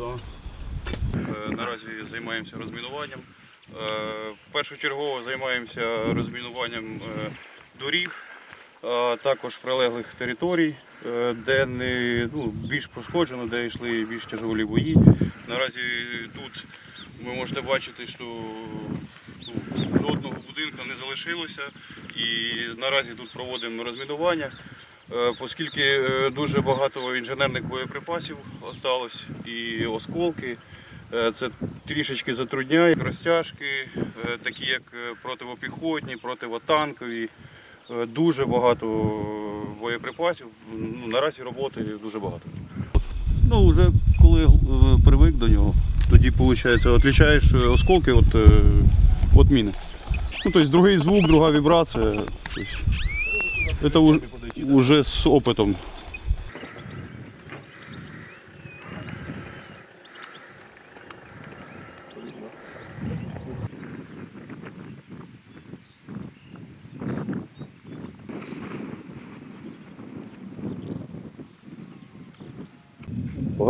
Е, Наразі займаємося розмінуванням. Е, Першочергово займаємося розмінуванням е, доріг, а також прилеглих територій, де не, ну, більш пошкоджено, де йшли більш тяжелі бої. Наразі тут ви можете бачити, що ну, жодного будинку не залишилося. І наразі тут проводимо розмінування. Е, Оскільки е, дуже багато інженерних боєприпасів осталось і осколки, е, це трішечки затрудняє розтяжки, такі як противопіхотні, противотанкові. Дуже багато боєприпасів. Ну, наразі роботи дуже багато. Ну, вже коли привик до нього, тоді виходить, відлічаєш осколки від, від міни. Ну, тобто другий звук, друга вібрація. Тобто, це вже з опитом.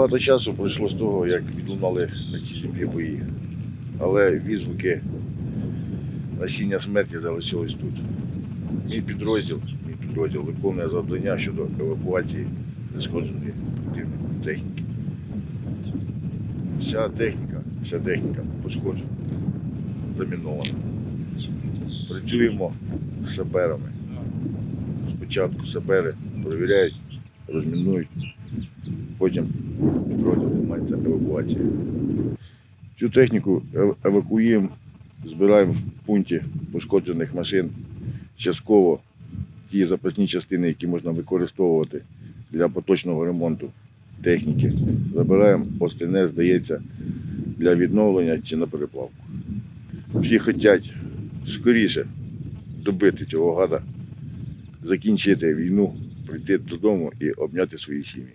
Багато часу пройшло з того, як відлунали на цій землі бої. Але відзвуки насіння смерті залишились тут. Мій підрозділ, мій підрозділ виконує завдання щодо евакуації знешкодженої техніки. Вся техніка, вся техніка пошкоджена, замінована. Працюємо з саперами. Спочатку сапери перевіряють, розмінують, потім підрозділ займається евакуацією. Цю техніку ев- евакуюємо, збираємо в пункті пошкоджених машин частково ті запасні частини, які можна використовувати для поточного ремонту техніки. Забираємо, остальне здається для відновлення чи на переплавку. Всі хочуть скоріше добити цього гада, закінчити війну, прийти додому і обняти свої сім'ї.